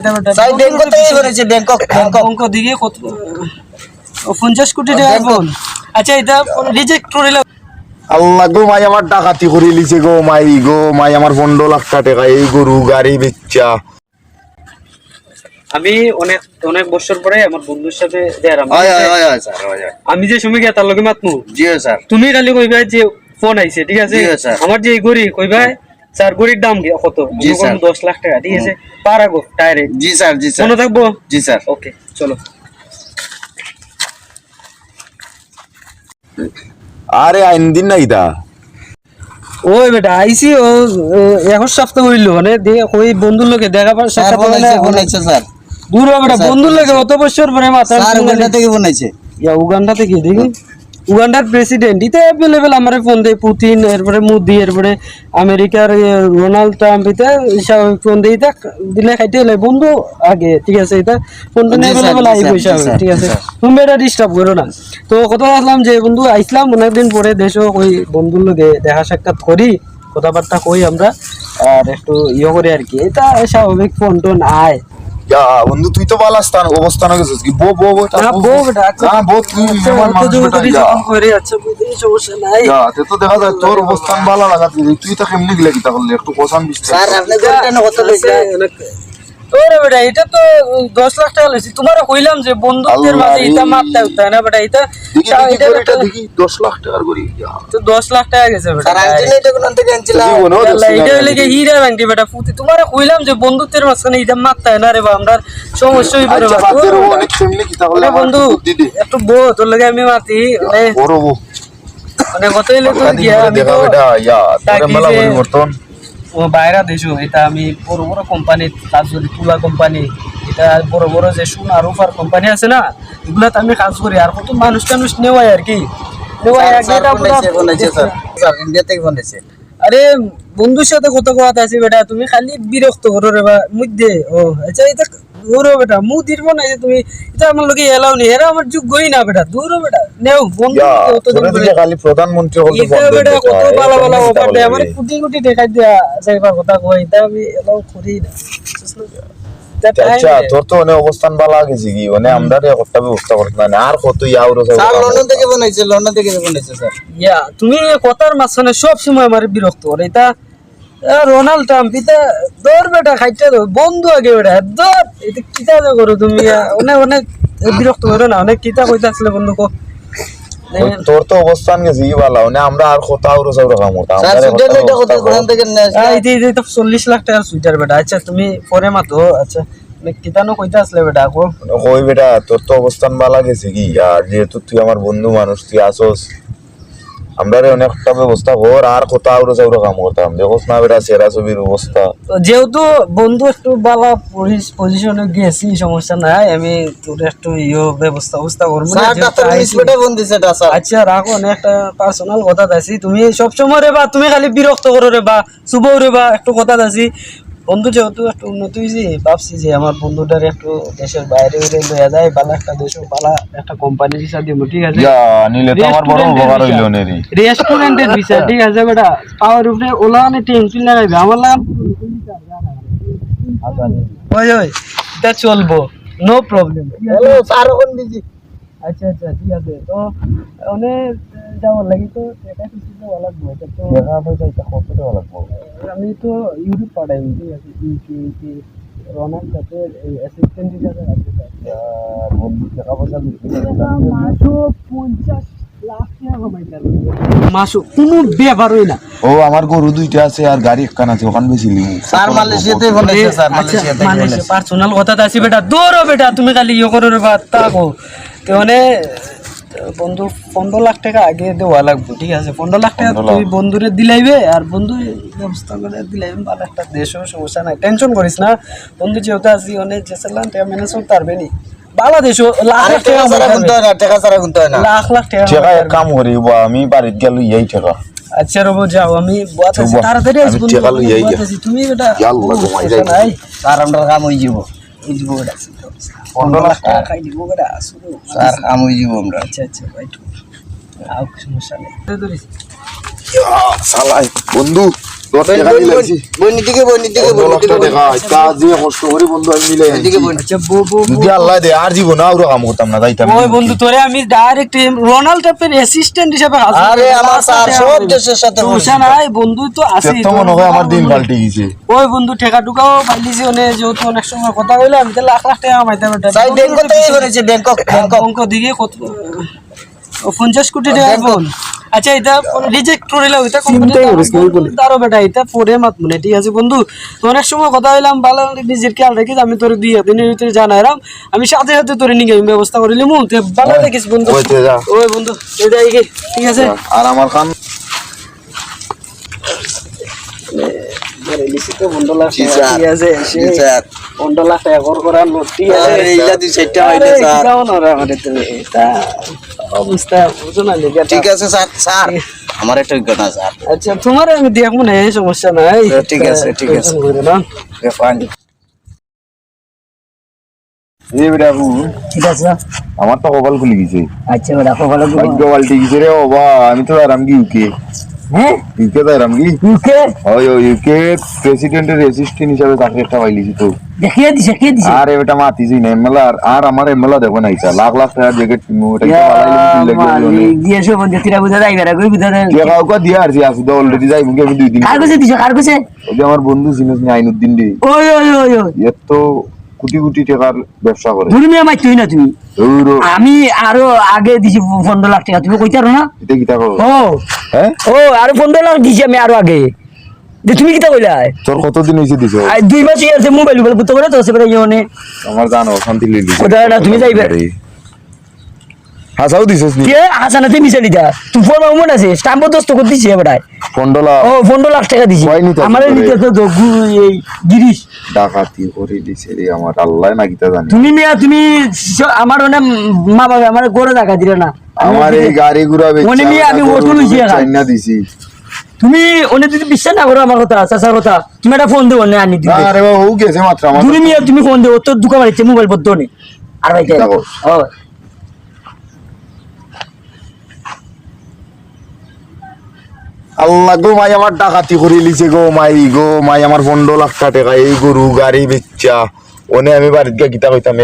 Bangkok থেকে বলেছে Bangkok Bangkok দিকে কত ও, পঞ্চাশ কোটি টাকা ফোন আচ্ছা এটা রিজেক্ট করে। আল্লাহ গো মাই আমার ডাকাতি করে লিছে গো মাই গো মাই আমার পনেরো লাখ টাকা এই গরু গাড়ি বেচ্চা। আমি অনেক অনেক বছর পরে আমার বন্ধুর সাথে আমি যে- সময় গিয়ে তার লগে মাতমু জি হয় স্যার। তুমি খালি কইবা যে ফোন আইছে ঠিক আছে? আমার যে এই গড়ি কইবা স্যার গড়ির দাম কত? জি, স্যার। দশ লাখ টাকা। ঠিক আছে? পারাগো ডাইরেক্ট জি স্যার জি স্যার। মনে থাকব? জি স্যার। ওকে চলো। আরে আইন দিন না ইদা। ওই বেটা আইসি ও এক সপ্তাহ হইল মানে ওই বন্ধুর লোকে দেখা পাওয়ার বনাইছে মানে স্যার। দূর বেটা বন্ধুর লোকে অত বছর পরে মাথা স্যার ওখানটা থেকে বনাইছে ইয়া উগান্ডা থেকে দেখি। উগান্ডার প্রেসিডেন্ট ইতে অ্যাভেলেবেল আমার ফোন দেয় পুতিন এরপরে মোদি এরপরে আমেরিকার রোনাল্ড ট্রাম্প ইতে ফোন দেয় ইতা দিলে খাইতে হলে বন্ধু আগে ঠিক আছে এটা ফোনটা স্যার, অ্যাভেলেবল আই পয়সা ঠিক আছে। তুমি এটা ডিস্টার্ব করো না। তো কথা আসলাম যে বন্ধু আইসলাম অনেকদিন পরে দেশও ওই বন্ধুর লোকে দেখা সাক্ষাৎ করি কথাবার্তা কই আমরা আর একটু ইয়ে করি আর কি। এটা স্বাভাবিক ফোন টোন আয় ইয়া বন্ধু তুই তো ভালো স্থান অবস্থানে গেছিস কি বো বো বো না, বো, বউ বো। বেটা, আচ্ছা। না বো তুই আচ্ছা, মানুষ বেটা, ইয়া। করে, আচ্ছা, বুঝি, সমস্যা নাই। ইয়া, তে তো দেখা যায় তোর অবস্থান ভালো লাগাতে তুই তো কেমনি গেলে কি তাহলে একটু কোসান বিস্তার স্যার আপনি গড়টা কত লইছে আছে, অনেক- ওরে বেটা, এটা তো দশ লাখ টাকা লইছি। তোমার কইলাম যে বন্ধুত্বের মাঝে এটা। মাপতে না বেটা? এটা দেখি সা- দেখি এটা দেখি দশ লাখ টাকার গড়ি তো দশ লাখ টাকা গেছে বেটা। এটা কোন থেকে আনছিলাম। জীবনেও আল্লাহ, দেখছি না এটা হইলে কি হীরা ভাঙটি বেটা? পুঁতি তোমার কইলাম যে বন্ধুত্বের মাঝখানে এটা মাপতে না রে বা আমরা সমস্যা হইবে রে আচ্ছা বা। বাদের ও অনেক কেমনি কি তাহলে বন্ধু একটু বুদ্ধি দে। একটু বো তোর লগে আমি মাতি মানে বড় বো মানে কত হইলে তো গিয়া আমি তো- বেটা ইয়া তোরে মেলা পরিবর্তন ও বাইরা দেশ এটা আমি বড় বড় কোম্পানি কাজ করি তুলা কোম্পানি এটা বড় বড় যে সোনা রুফার কোম্পানি আছে না এগুলাতে আমি কাজ করি। আর কত মানুষ টানুষ নেওয়াই আর কি। আরে বন্ধুর সাথে কত কথা আছে বেটা তুমি খালি বিরক্ত করো রে বা মধ্যে ও আচ্ছা এটা দূরও বেটা মু দিরব না যে তুমি এটা আমার লোকে এলাও নি এরা আমার যোগ্যই না বেটা দূরও বেটা। নেও বন্ধু পরে- দিকে খালি প্রধানমন্ত্রী হল তো বেটা কত ভালো ভালো কি অফার দেয় আমার কোটি কোটি টাকা দিয়া যাইবার কথা কই এটা আমি এলাও করি না আচ্ছা তোর তো অনেক অবস্থান ভালো গেছে কি মানে আমরা একটা ব্যবস্থা করতে না আর কত ইয়াও রসে স্যার লন্ডন থেকে বনাইছে লন্ডন থেকে বনাইছে স্যার। ইয়া তুমি কথার মাঝখানে সব সময় আমার বিরক্ত করে এটা রোনাল্ড ট্রাম্প এটা দৌড় বেটা খাইতে বন্ধু আগে বেটা দৌড়। এটা কিতা যে করো তুমি? অনেক অনেক বিরক্ত করো না? অনেক কিতা কইতে আসলে বন্ধু কো। তোর তো অবস্থান গেছে কি ভালো মানে আমরা আর কত আর রসে রাখাম স্যার সুইডেন এটা কত কোন থেকে নিয়ে এই তো চল্লিশ লাখ টাকার সুইটার বেটা। আচ্ছা তুমি পরে মাতো। আচ্ছা কিতা নো কইতে আসলে বেটা আকো কই বেটা তোর তো অবস্থান ভালো গেছে কি? আর যেহেতু তুই আমার বন্ধু মানুষ তুই আসোস। আমরা অনেকটা ব্যবস্থা কর আর কত আর রসে রাখাম করতাম। দেখোস না বেটা সেরা ছবির অবস্থা যেহেতু বন্ধু একটু বালা পজিশনে গেছি সমস্যা নাই আমি তোর একটু ইয়ে ব্যবস্থা ব্যবস্থা করব। আচ্ছা রাখো একটা পার্সোনাল কথা আছি তুমি সবসময় রে বা তুমি খালি বিরক্ত করো রে বা শুভ রে বা একটু কথা আছি বন্ধু যেহেতু একটু উন্নতি হয়েছি ভাবছি যে আমার বন্ধুটার একটু দেশের বাইরে উড়ে লইয়া যায় বালা একটা দেশ বালা একটা কোম্পানির হিসাব দিব ঠিক আছে? নিলে তো আমার বড় উপকার হইল নেরি। রেস্টুরেন্টের ঠিক আছে বেটা? পাওয়ার উপরে ওলা মানে টেনশন লাগাইবে আমার লাগাম ওই ওই এটা চলবো নো প্রবলেম হ্যালো স্যার ওখান দিছি আচ্ছা আচ্ছা ঠিক আছে। তো অনেক যাওয়ার লাগি তো টাকা কিছু দেওয়া লাগবে? এটা তো দেখা পয়সা এটা কত টাকা লাগবে। আমি তো ইউটিউব পাঠাই ঠিক আছে ইউটি ইউটি রনার সাথে অ্যাসিস্ট্যান্ট হিসাবে আছে টাকা পয়সা মাসও পঞ্চাশ কোনো ব্যাপারই না। ও আমার গরু দুইটা আছে আর গাড়ি একখান আছে ওখান বেশি লিমু স্যার মালয়েশিয়াতে বনাইছে স্যার মালয়েশিয়া পার্সোনাল কথা আছি বেটা। দৌড়ো বেটা তুমি খালি ইয়ে করো রে বা তাকো। তো মানে বন্ধু পনেরো লাখ টাকা আগে দেওয়া লাগবে ঠিক আছে? পনেরো লাখ টাকা 15 লাখ। তুই বন্ধুরে দিলাইবে আর বন্ধু ব্যবস্থা করে দিলাইবে ভালো একটা দেশও সমস্যা নাই। টেনশন করিস না। বন্ধু যেহেতু আছি অনেক চেষ্টা টাকা ম্যানেজ করতে পারবে নি বাংলাদেশও লাখ লাখ টাকা টাকা ছাড়া গুনতে হয় না টাকা ছাড়া গুনতে না। লাখ লাখ টাকা টাকা কাম করি আমি বাড়িতে গেল ইয়াই টাকা। আচ্ছা রবো যাও আমি তাড়াতাড়ি আসব তুমি আমরা কাম হয়ে যাব এই যে বেটা পনেরো লাখ টাকা খাই দিব বেটা শুরু স্যার হয়ে যাব আমরা আচ্ছা আচ্ছা রাইট আও সমস্যা নেই। সালাই বন্ধু। বন্ধু আমি মিলে বইনি দিকে বইনি বউ বউ যদি আল্লাহ দে আর জীবন আর কাম করতাম না যাইতাম ওই বন্ধু তোরে আমি ডাইরেক্ট রোনাল্ড টাইপের অ্যাসিস্ট্যান্ট হিসেবে আরে আমার সব দেশের সাথে নাই বন্ধু তো আছে তো মনে হয় আমার দিন পাল্টে গেছে। ওই বন্ধু ঠেকা টুকাও পাইলিছি যেহেতু অনেক সময় কথা কইলে আমি তো লাখ লাখ টাকা ব্যাংকক থেকে ব্যাংকক ব্যাংকক। দিকে কত কোটি টাকা ফোন আচ্ছা এটা রিজেক্ট করে দিলাম এটা কোম্পানি তারও বেটা এটা পরে মাত মনে ঠিক আছে বন্ধু? তো অনেক সময় কথা হইলাম ভালো নিজের খেয়াল রাখিস আমি তোর দুই দিনের ভিতরে জানাইলাম। আমি সাথে সাথে তোরে নিয়ে আমি ব্যবস্থা করে নিলাম তুই ভালো দেখিস বন্ধু। ওই বন্ধু এটা ঠিক আছে? আর আমার খান? কর লোক ঠিক আছে আরে এইলা দুই চারটা হইলে স্যার। অবস্থা বুঝো না লেগে ঠিক আছে স্যার স্যার আমার একটা ঘটনা স্যার। আচ্ছা তোমার আমি দেখব না এই সমস্যা নাই। ঠিক আছে, ঠিক হুন, ঠিক আছে। আমার তো কপাল খুলে গেছে। আচ্ছা ভাগ্য পাল্টে গেছে রে বাবা বা আমি তো আরাম কি হ্যাঁ? ইউকে কি ইউকে ওই ওই ইউকে প্রেসিডেন্টের হিসাবে চাকরি একটা পাইলিছি তো। দেখিয়ে দিছে কে দিছে। আর মাতিছি না আর আর আমার এমএলএ দেখো না ইচ্ছা লাখ লাখ টাকার জ্যাকেট কিনবো এটা কি লাগে দিয়েছ বন্ধু তিরা বুঝা যাইবে না কই বুঝা যে কাউকে দিয়ে আসছি আসি তো অলরেডি যাই মুখে আমি দুই দিন কার কাছে দিছো কার কাছে? ওই যে আমার বন্ধু না আইনুদ্দিন রে। ওই ওই ওই ওই। এর তো কোটি কোটি টাকার ব্যবসা করে। তুমি আমার তুই না তুমি আমি আরও আগে দিছি পনেরো লাখ টাকা। তুমি কইতে না? এটা কি টাকা ও। হ্যাঁ? ও আরও পনেরো লাখ দিছি আমি আরও আগে। যে তুমি কিতা কইলা? তোর কতদিন হয়েছে দিছ? আর দুই মাস আছে মোবাইল মোবাইল করতে পারে তো সেবারে আমার জানো শান্তি লিলি কোথায় না, তুমি যাইবে? হাসাও দিছিস নি? কে? হাসানাতে মিশে দিতা তুই ফোন আছে স্টাম্প দস্ত করে দিছি এবারে। ও লাখ টাকা দিছি। কয় নিতে আমার নিতে তো গু- এই গিরিশ। ডাকাতি করে দিছে রে আমার আল্লাহ না কিতা জানি। তুমি মিয়া তুমি আমার ওনে মা বাবা আমার গড়ে দেখা দিলে না। আমি আমার এই দিলে- গাড়ি ঘুরা মনে নিয়ে আমি অটো লইছি এখন। দিছি। তুমি ওনে যদি বিশ্বাস না করো আমার কথা চাচার কথা তুমি একটা ফোন দেবো না আনি দিবে। না রে বাবা ও গেছে মাত্র আমার তুমি মিয়া তুমি ফোন দেবো তোর দোকান বাড়িতে মোবাইল বদ্ধ নেই। আর ভাই ও আল্লাহ গো মাই আমার ডাকাতি করে লিছে গো মাই গো মাই আমার পনেরো লাখ টাকা এই গরু গাড়ি বেচ্চা ওনে আমি বাড়িতে গিয়ে গীতা কইতাম।